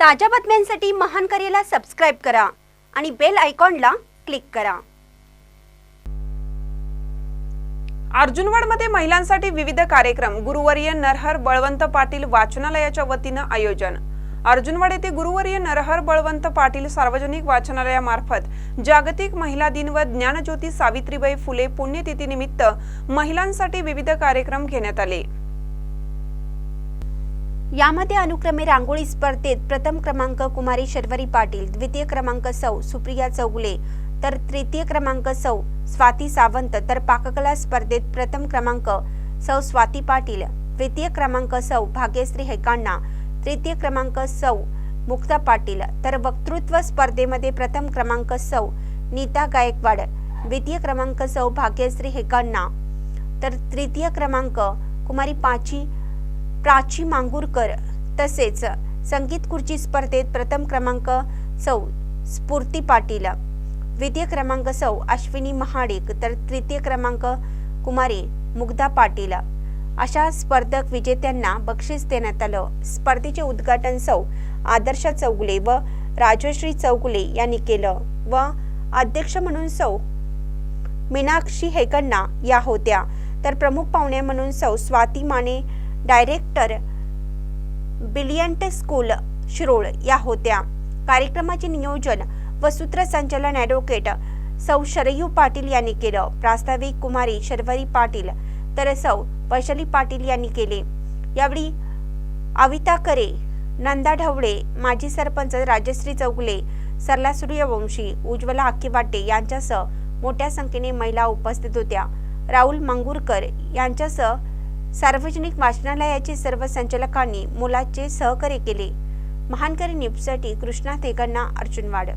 ताज्या बातम्यांसाठी महान करेला सबस्क्राईब करा आणि बेल आयकॉनला क्लिक करा. अर्जुनवाडमध्ये महिलांसाठी विविध कार्यक्रम. गुरुवर्य नरहर बळवंत पाटील वाचनालयाच्या वतीनं आयोजन. अर्जुनवाड येथे गुरुवर्य नरहर बळवंत पाटील सार्वजनिक वाचनालयामार्फत जागतिक महिला दिन व ज्ञानज्योती सावित्रीबाई फुले पुण्यतिथीनिमित्त महिलांसाठी विविध कार्यक्रम घेण्यात आले. यामध्ये अनुक्रमे रांगोळी स्पर्धेत प्रथम क्रमांक कुमारी शर्वरी पाटील द्वितीय क्रमांक सौ सुप्रिया चौगुले तर तृतीय क्रमांक सौ स्वाती सावंत तर पाककला स्पर्धेत प्रथम क्रमांक सौ स्वाती पाटील द्वितीय क्रमांक सौ भाग्यश्री हेकांना तृतीय क्रमांक सौ मुक्ता पाटील तर वक्तृत्व स्पर्धेमध्ये प्रथम क्रमांक सौ नीता गायकवाड द्वितीय क्रमांक सौ भाग्यश्री हेकांना तर तृतीय क्रमांक कुमारी पाची प्राची मांगूरकर तसेच संगीत खुर्ची स्पर्धेत प्रथम क्रमांक सौ स्फूर्ती पाटील द्वितीय क्रमांक सौ अश्विनी महाडिक तर तृतीय क्रमांक कुमारी मुग्धा पाटील. अशा स्पर्धक विजेत्यांना बक्षीस देण्यात आलं. स्पर्धेचे उद्घाटन सौ आदर्श चौगुले व राजश्री चौगुले यांनी केलं व अध्यक्ष म्हणून सौ मीनाक्षी हेगण्णा या होत्या. तर प्रमुख पाहुण्या म्हणून सौ Swati Mane director brilliant school Shirol या होत्या. कार्यक्रमाचे नियोजन व सूत्रसंचालन ॲडव्होकेट सौ शरयू पाटील यांनी केलं. प्रास्ताविक कुमारी शर्वरी पाटील तर सौ वैशाली पाटील यांनी केले. यावेळी अविता करे नंदा ढवळे माजी सरपंच राजश्री चौगले सरला सूर्यवंशी उज्ज्वला आक्कीवाटे यांच्यासह मोठ्या संख्येने महिला उपस्थित होत्या. राहुल मंगूरकर यांच्यासह सार्वजनिक वाचनालयाचे सर्व संचालकांनी मुलाचे सहकार्य केले. महानकरी न्यूजसाठी कृष्णा तेगण्णा अर्जुनवाड